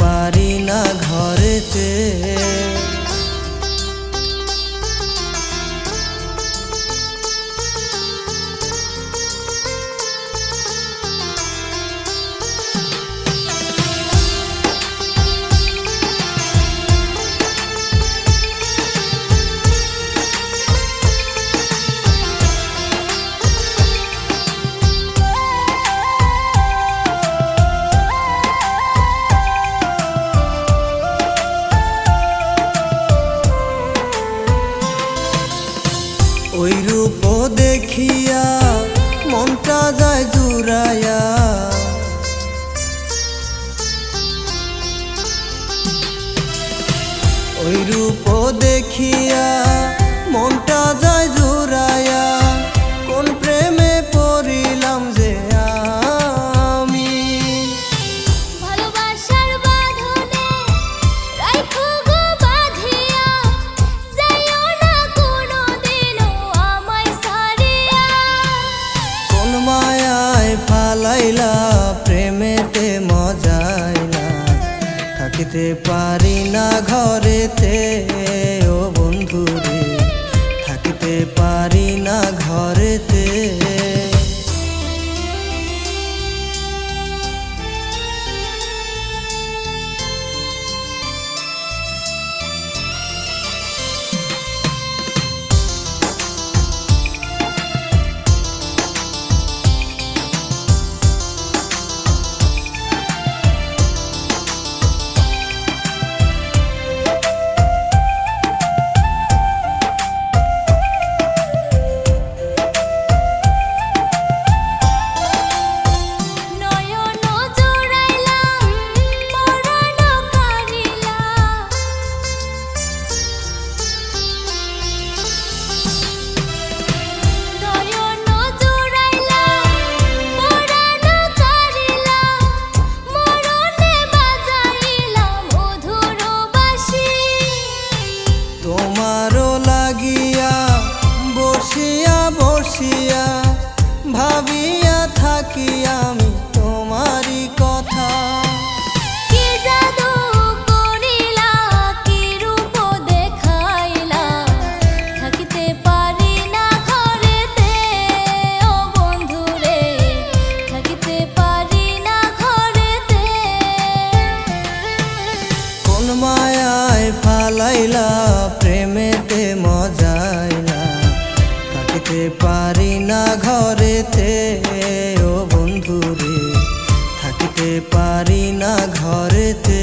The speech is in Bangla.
পারি না ঘরেতে। যায় জুরায়া ওই রূপ দেখিয়া মনটা প্রেমেতে প্রেমেতে মজাইলা। থাকিতে পারি না ঘরেতে ও বন্ধু রে থাকিতে পারি না ঘরেতে পারি না ঘরেতে। কোন মায়ায় ফালাইলা প্রেমেতে মজাইলা। থাকিতে পারি না ঘরেতে পারি না ঘরেতে